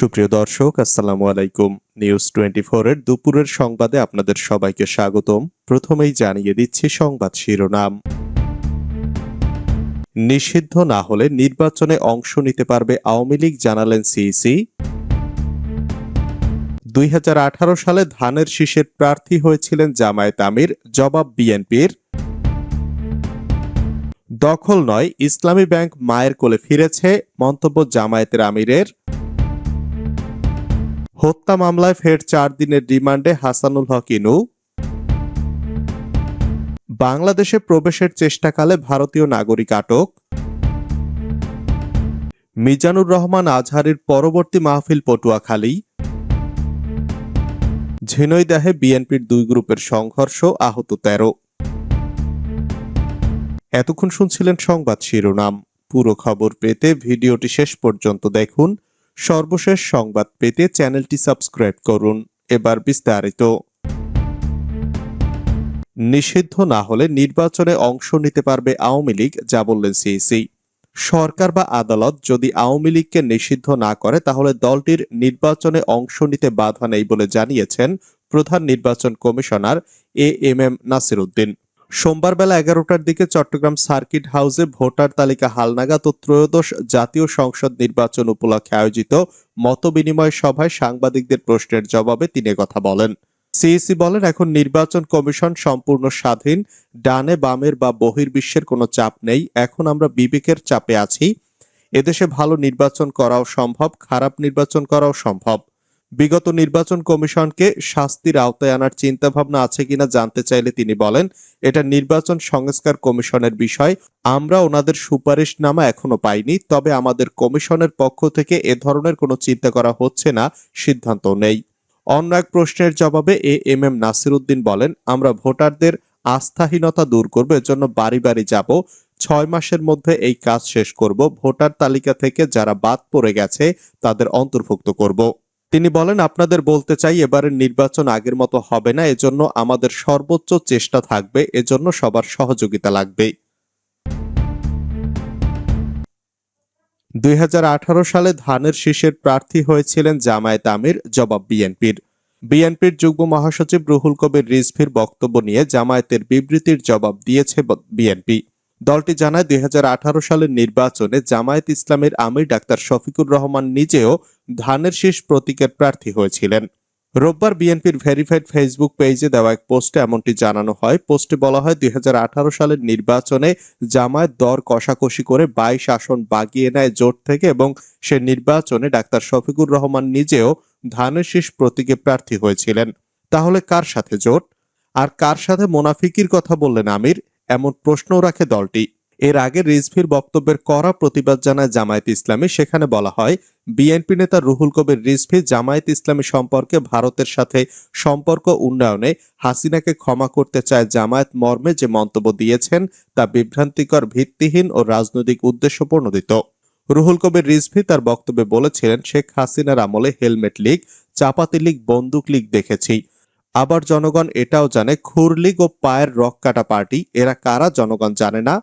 সুপ্রিয় দর্শক, আসসালামু আলাইকুম। নিউজ টোয়েন্টি এর দুপুরের সংবাদে আপনাদের সবাইকে স্বাগতম। প্রথমেই জানিয়ে দিচ্ছি সংবাদ শিরোনাম। নিষিদ্ধ না হলে নির্বাচনে অংশ নিতে পারবে আওয়ামী লীগ, জানালেন সিইসি দুই হাজার আঠারো সালে ধানের শীষের প্রার্থী হয়েছিলেন জামায়াত আমির, জবাব বিএনপির। দখল নয়, ইসলামী ব্যাংক মায়ের কোলে ফিরেছে, মন্তব্য জামায়াতের আমিরের। হত্যা মামলায় ফের চার দিনের রিমান্ডে হাসানুল হক ইনু। বাংলাদেশে প্রবেশের চেষ্টাকালে ভারতীয় নাগরিক আটক। মিজানুর রহমান আজহারের পরবর্তী মাহফিল পটুয়াখালী। ঝিনৈদাহে বিএনপির দুই গ্রুপের সংঘর্ষ, আহত তেরো। এতক্ষণ শুনছিলেন সংবাদ শিরোনাম। পুরো খবর পেতে ভিডিওটি শেষ পর্যন্ত দেখুন। সর্বশেষ সংবাদ পেতে চ্যানেলটি সাবস্ক্রাইব করুন। এবার বিস্তারিত। নিষিদ্ধ না হলে নির্বাচনে অংশ নিতে পারবে আওয়ামী লীগ, যা বললেন সিইসি। সরকার বা আদালত যদি আওয়ামী লীগকে নিষিদ্ধ না করে, তাহলে দলটির নির্বাচনে অংশ নিতে বাধা নেই বলে জানিয়েছেন প্রধান নির্বাচন commissioner A M M Nasir Uddin সোমবার বেলা এগারোটার দিকে চট্টগ্রাম সার্কিট হাউসে ভোটার তালিকা হালনাগাদ ও ত্রয়োদশ জাতীয় সংসদ নির্বাচন উপলক্ষে আয়োজিত মতবিনিময় সভায় সাংবাদিকদের প্রশ্নের জবাবে তিনি কথা বলেন। সিইসি বলেন, এখন নির্বাচন কমিশন সম্পূর্ণ স্বাধীন, ডানে বামের বা বহির্বিশ্বের কোনো চাপ নেই, এখন আমরা বিবেকের চাপে আছি। এদেশে ভালো নির্বাচন করাও সম্ভব, খারাপ নির্বাচন করাও সম্ভব। বিগত নির্বাচন কমিশনকে শাস্তির আওতায় আনার চিন্তাভাবনা আছে কিনা জানতে চাইলে তিনি বলেন, এটা নির্বাচন সংস্কার কমিশনের বিষয়। আমরা ওনাদের সুপারিশ নামা এখনও পাইনি, তবে আমাদের কমিশনের পক্ষ থেকে এ ধরনের কোনো চিন্তা করা হচ্ছে না, সিদ্ধান্ত নেই। অন্য এক প্রশ্নের জবাবে A M M Nasir Uddin বলেন, আমরা ভোটারদের আস্থাহীনতা দূর করব জন্য বাড়ি বাড়ি যাব, ছয় মাসের মধ্যে এই কাজ শেষ করব, ভোটার তালিকা থেকে যারা বাদ পড়ে গেছে তাদের অন্তর্ভুক্ত করব। তিনি বলেন, আপনাদের বলতে চাই এবারের নির্বাচন আগের মতো হবে না, এজন্য আমাদের সর্বোচ্চ চেষ্টা থাকবে, এজন্য সবার সহযোগিতা লাগবে। দুই হাজার আঠারো সালে ধানের শীষের প্রার্থী হয়েছিলেন জামায়াত আমির, জবাব বিএনপির। বিএনপির যুগ্ম মহাসচিব রুহুল কবির রিজভির বক্তব্য নিয়ে জামায়াতের বিবৃতির জবাব দিয়েছে বিএনপি। দলটি জানায়, দুই হাজার আঠারো সালের নির্বাচনে জামায়াত ইসলামের আমির ডাক্তার শফিকুর রহমান নিজেও ধানের শীষ প্রতীকের প্রার্থী হয়েছিলেন। রোববার বিএনপির ভেরিফাইড ফেসবুক পেজে দেওয়া এক পোস্টে এমনটি জানানো হয়। পোস্টে বলা হয়, দুই হাজার আঠারো সালের নির্বাচনে জামায়াত দর কষাকষি করে বাইশ আসন বাগিয়ে নেয় জোট থেকে এবং সে নির্বাচনে ডাক্তার শফিকুর রহমান নিজেও ধানের শীষ প্রতীকে প্রার্থী হয়েছিলেন। তাহলে কার সাথে জোট? আর কার সাথে মোনাফিকির কথা বললেন আমির? এমন প্রশ্নও রাখে দলটি। এর আগে রিজভির বক্তব্যের কড়া প্রতিবাদ জানায় জামায়াত ইসলামী। সেখানে বলা হয়, বিএনপি নেতা রুহুল কবির রিজভি জামায়াত ইসলামী সম্পর্কে ভারতের সাথে সম্পর্ক উন্নয়নে হাসিনাকে ক্ষমা করতে চায় জামায়াত মর্মে যে মন্তব্য দিয়েছেন তা বিভ্রান্তিকর, ভিত্তিহীন ও রাজনৈতিক উদ্দেশ্য প্রণোদিত। রুহুল কবির রিজভি তার বক্তব্যে বলেছিলেন, শেখ হাসিনার আমলে হেলমেট লীগ, চাপাতি লীগ, বন্দুক লীগ দেখেছি। আবার জনগণ এটাও জানে খুর লীগ ও পায়ের রক কাটা পার্টি। এরা কারা জনগণ জানে না?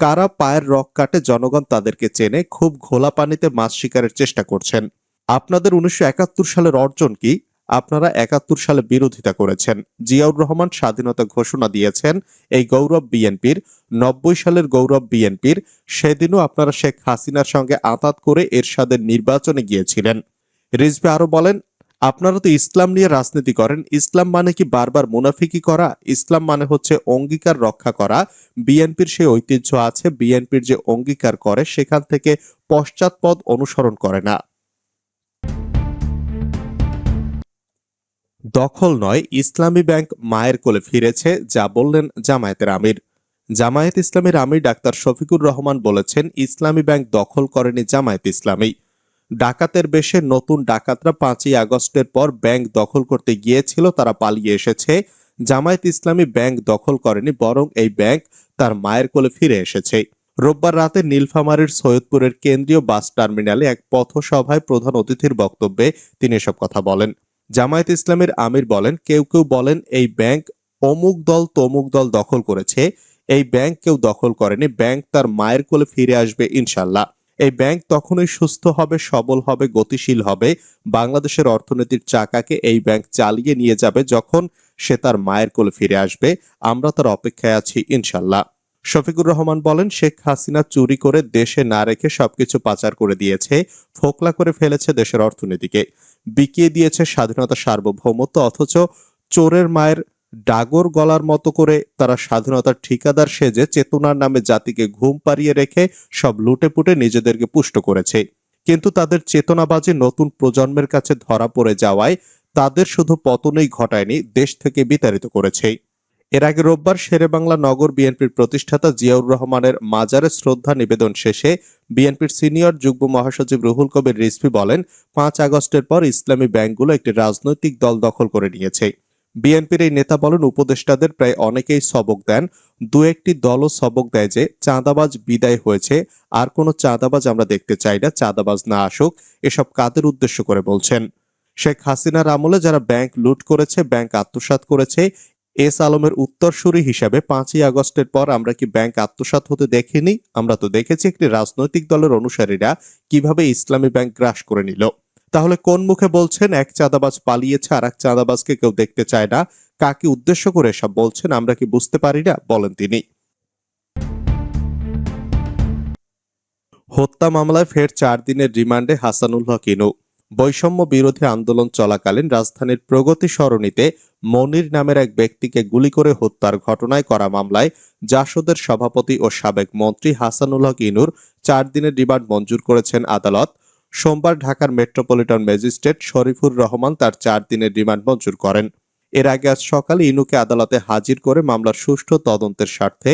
কারা পায়ের রক কাটে জনগণ তাদেরকে চেনে, খুব ঘোলা পানিতে মাছ শিকারের চেষ্টা করছেন। আপনাদের উনিশশো একাত্তর সালের অর্জন কি? আপনারা একাত্তর সালে বিরোধিতা করেছেন। জিয়াউর রহমান স্বাধীনতা ঘোষণা দিয়েছেন এই গৌরব বিএনপির। নব্বই সালের গৌরব বিএনপির, সেদিনও আপনারা শেখ হাসিনার সঙ্গে আতাত করে এরশাদের নির্বাচনে গিয়েছিলেন। রিজভি আরও বলেন আপনারা তো ইসলাম নিয়ে রাজনীতি করেন। ইসলাম মানে কি বারবার মুনাফিকি করা? ইসলাম মানে হচ্ছে অঙ্গীকার রক্ষা করা। বিএনপির সেই ঐতিহ্য আছে, বিএনপির যে অঙ্গীকার করে, সেখান থেকে পশ্চাৎপদ অনুসরণ করে না। দখল নয়, ইসলামী ব্যাংক মায়ের কোলে ফিরেছে, যা বললেন জামায়াতের আমির। জামায়াত ইসলামের আমির ডাক্তার শফিকুর রহমান বলেছেন, ইসলামী ব্যাংক দখল করেনি জামায়াত ইসলামী। ডাকাতের বেশে নতুন ডাকাতরা পাঁচই আগস্টের পর ব্যাংক দখল করতে গিয়েছিল, তারা পালিয়ে এসেছে। জামায়াত ইসলামী ব্যাংক দখল করেনি, বরং এই ব্যাংক তার মায়ের কোলে ফিরে এসেছে। রোববার রাতে নীলফামারীর সৈয়দপুরের কেন্দ্রীয় বাস টার্মিনালে এক পথসভায় প্রধান অতিথির বক্তব্যে তিনি এসব কথা বলেন। জামায়াত ইসলামের আমির বলেন, কেউ কেউ বলেন, এই ব্যাংক অমুক দল তমুক দল দখল করেছে, এই ব্যাংক কেউ দখল করেনি, ব্যাংক তার মায়ের কোলে ফিরে আসবে ইনশাল্লাহ এই ব্যাংক তখনই সুস্থ হবে, সবল হবে, গতিশীল হবে। বাংলাদেশের অর্থনীতির চাকাকে এই ব্যাংক চালিয়ে নিয়ে যাবে যখন সে তার মায়ের কোলে ফিরে আসবে। আমরা তার অপেক্ষায় আছি, ইনশাল্লাহ। শফিকুর রহমান বলেন, শেখ হাসিনা চুরি করে দেশে না রেখে সবকিছু পাচার করে দিয়েছে, ফোকলা করে ফেলেছে দেশের অর্থনীতিকে। বিকিয়ে দিয়েছে স্বাধীনতা সার্বভৌমত্ব, অথচ চোরের মায়ের ডাগর গলার মতো করে তারা স্বাধীনতার ঠিকাদার সেজে চেতনার নামে জাতিকে ঘুম পাড়িয়ে রেখে সব লুটে পুটে নিজেদেরকে পুষ্ট করেছে। কিন্তু তাদের চেতনাবাজি নতুন প্রজন্মের কাছে ধরা পড়ে যাওয়ায় তাদের শুধু পতনই ঘটায়নি, দেশ থেকে বিতাড়িত করেছে। এর আগে রোববার শেরেবাংলা নগর বিএনপির প্রতিষ্ঠাতা জিয়াউর রহমানের মাজারে শ্রদ্ধা নিবেদন শেষে বিএনপির সিনিয়র যুগ্ম মহাসচিব রুহুল কবির রিজভি বলেন, পাঁচ আগস্টের পর ইসলামী ব্যাংকগুলো একটি রাজনৈতিক দল দখল করে নিয়েছে। বিএনপির এই নেতা বলেন, উপদেষ্টাদের প্রায় অনেকেই সবক দেন। দু একটি দলও সবক দেয় যে চাঁদাবাজ বিদায় হয়েছে। আর কোনো চাঁদাবাজ আমরা দেখতে চাই না, চাঁদাবাজ না আসুক, এসব কাদের উদ্দেশ্য করে বলছেন। শেখ হাসিনার আমলে যারা ব্যাংক লুট করেছে, ব্যাংক আত্মসাৎ করেছে, এস আলমের উত্তরসূরি হিসাবে পাঁচই আগস্টের পর আমরা কি ব্যাংক আত্মসাৎ হতে দেখিনি? আমরা তো দেখেছি একটি রাজনৈতিক দলের অনুসারীরা কীভাবে ইসলামী ব্যাংক গ্রাস করে নিল। তাহলে কোন মুখে বলছেন, এক চাঁদাবাজ পালিয়েছে আর এক চাঁদাবাজকে কেউ দেখতে চায় না? কাকে উদ্দেশ্য করে এসব বলছেন, আমরা কি বুঝতে পারি না? বলেন তিনি। হত্যা মামলায় ফের চার দিনের রিমান্ডে হাসানুল হক ইনু। বৈষম্য বিরোধী আন্দোলন চলাকালীন রাজধানীর প্রগতি সরণিতে মনির নামের এক ব্যক্তিকে গুলি করে হত্যার ঘটনায় করা মামলায় জাসদের সভাপতি ও সাবেক মন্ত্রী হাসানুল হক ইনুর চার দিনের রিমান্ড মঞ্জুর করেছেন আদালত। সোমবার ঢাকার মেট্রোপলিটন ম্যাজিস্ট্রেট শরীফুর রহমান তার চার দিনের রিমান্ড মঞ্জুর করেন। এর আগে আজ সকালে ইনুকে আদালতে হাজির করে মামলার সুষ্ঠু তদন্তের স্বার্থে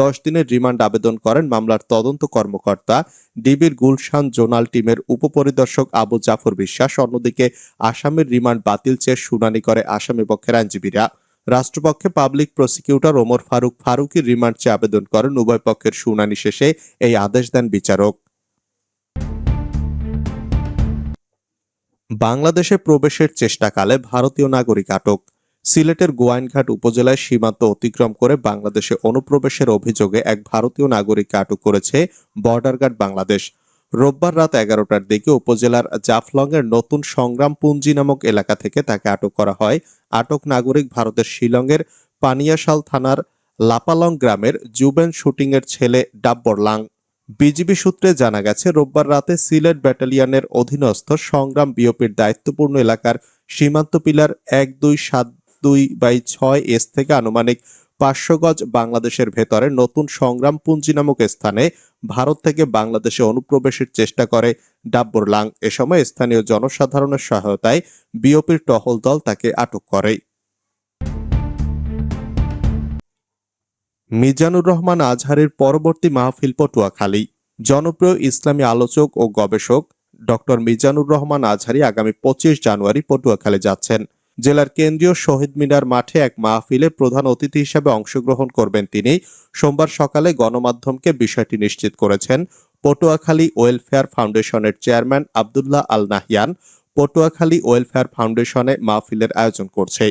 দশ দিনের রিমান্ড আবেদন করেন মামলার তদন্ত কর্মকর্তা ডিবির গুলশান জোনাল টিমের উপপরিদর্শক আবু জাফর বিশ্বাস। অন্যদিকে আসামের রিমান্ড বাতিল চেয়ে শুনানি করে আসামি পক্ষের আইনজীবীরা। রাষ্ট্রপক্ষে পাবলিক প্রসিকিউটর ওমর ফারুক ফারুকের রিমান্ড চেয়ে আবেদন করেন। উভয় পক্ষের শুনানি শেষে এই আদেশ দেন বিচারক। বাংলাদেশে প্রবেশের চেষ্টাকালে ভারতীয় নাগরিক আটক। সিলেটের গোয়াইনঘাট উপজেলায় সীমান্ত অতিক্রম করে বাংলাদেশে অনুপ্রবেশের অভিযোগে এক ভারতীয় নাগরিককে আটক করেছে বর্ডার গার্ড বাংলাদেশ। রোববার রাত এগারোটার দিকে উপজেলার জাফলং এর নতুন সংগ্রাম পুঞ্জি নামক এলাকা থেকে তাকে আটক করা হয়। আটক নাগরিক ভারতের শিলংয়ের পানিয়াশাল থানার লাপালং গ্রামের জুবেন শুটিং এর ছেলে ডাব্বর লাং। বিজিবি সূত্রে জানা গেছে, রোববার রাতে সিলেট ব্যাটালিয়নের অধীনস্থ সংগ্রাম বিওপির দায়িত্বপূর্ণ এলাকার সীমান্ত পিলার এক দুই সাত দুই বাই ছয় এস থেকে আনুমানিক পাঁচশো গজ বাংলাদেশের ভেতরে নতুন সংগ্রাম পুঞ্জি নামক স্থানে ভারত থেকে বাংলাদেশে অনুপ্রবেশের চেষ্টা করে ডাব্বর লাং। এ সময় স্থানীয় জনসাধারণের সহায়তায় বিওপির টহল দল তাকে আটক করে। মিজানুর রহমান আজহারের পরবর্তী মাহফিল পটুয়াখালী। জনপ্রিয় ইসলামী আলোচক ও গবেষক ডক্টর মিজানুর রহমান আজহারি আগামী পঁচিশ জানুয়ারি পটুয়াখালী যাচ্ছেন। জেলার কেন্দ্রীয় শহীদ মিনার মাঠে এক মাহফিলে প্রধান অতিথি হিসেবে অংশগ্রহণ করবেন তিনি। সোমবার সকালে গণমাধ্যমকে বিষয়টি নিশ্চিত করেছেন পটুয়াখালী ওয়েলফেয়ার ফাউন্ডেশনের চেয়ারম্যান আবদুল্লাহ আল নাহিয়ান। পটুয়াখালী ওয়েলফেয়ার ফাউন্ডেশনে মাহফিলের আয়োজন করছে।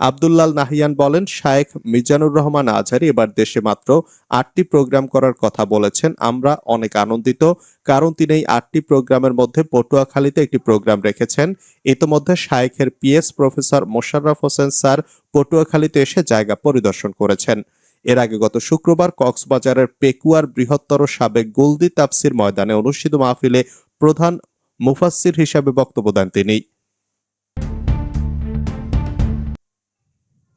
আবদুল্লাল নাহিয়ান বলেন, শায়েখ মিজানুর রহমান আজহারি এবার দেশে মাত্র আটটি প্রোগ্রাম করার কথা বলেছেন। আমরা অনেক আনন্দিত, কারণ তিনি এই আটটি প্রোগ্রামের মধ্যে পটুয়াখালীতে একটি প্রোগ্রাম রেখেছেন। ইতোমধ্যে শায়েখের PS professor Mosharraf Hossain sir পটুয়াখালীতে এসে জায়গা পরিদর্শন করেছেন। এর আগে গত শুক্রবার কক্সবাজারের পেকুয়ার বৃহত্তর সাবেক গুলদি তাপসির ময়দানে অনুষ্ঠিত মাহফিলে প্রধান মুফাসসির হিসাবে বক্তব্য দেন তিনি।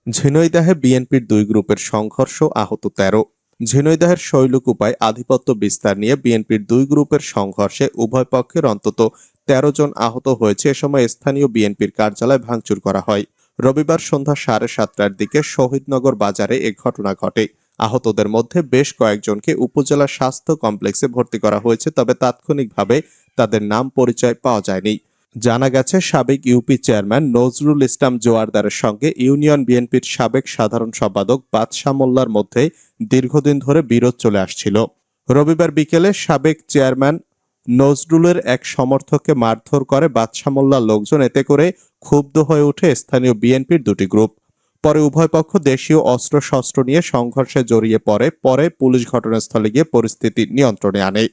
ঝিনৈদাহে বিএনপির দুই গ্রুপের সংঘর্ষ আহত তেরো। ঝিনৈদাহের শৈলকুপায় আধিপত্য বিস্তার নিয়ে বিএনপির দুই গ্রুপের সংঘর্ষে উভয় পক্ষের অন্তত তেরো জন আহত হয়েছে। এ সময় স্থানীয় বিএনপির কার্যালয় ভাঙচুর করা হয়। রবিবার সন্ধ্যা সাড়ে সাতটার দিকে শহীদনগর বাজারে এ ঘটনা ঘটে। আহতদের মধ্যে বেশ কয়েকজনকে উপজেলা স্বাস্থ্য কমপ্লেক্সে ভর্তি করা হয়েছে, তবে তাৎক্ষণিকভাবে তাদের নাম পরিচয় পাওয়া যায়নি। জানা গেছে, সাবেক ইউপি চেয়ারম্যান নজরুল ইসলাম জোয়ারদারের সঙ্গে ইউনিয়ন বিএনপির সাবেক সাধারণ সম্পাদক বাদশাহ মোল্লার মধ্যে দীর্ঘদিন ধরে বিরোধ চলে আসছিল। রবিবার বিকেলে সাবেক চেয়ারম্যান নজরুলের এক সমর্থককে মারধর করে বাদশাহ মোল্লার লোকজন, এতে করে ক্ষুব্ধ হয়ে ওঠে স্থানীয় বিএনপির দুটি গ্রুপ। পরে উভয় পক্ষ দেশীয় অস্ত্র শস্ত্র নিয়ে সংঘর্ষে জড়িয়ে পড়ে, পরে পুলিশ ঘটনাস্থলে গিয়ে পরিস্থিতি নিয়ন্ত্রণে আনে।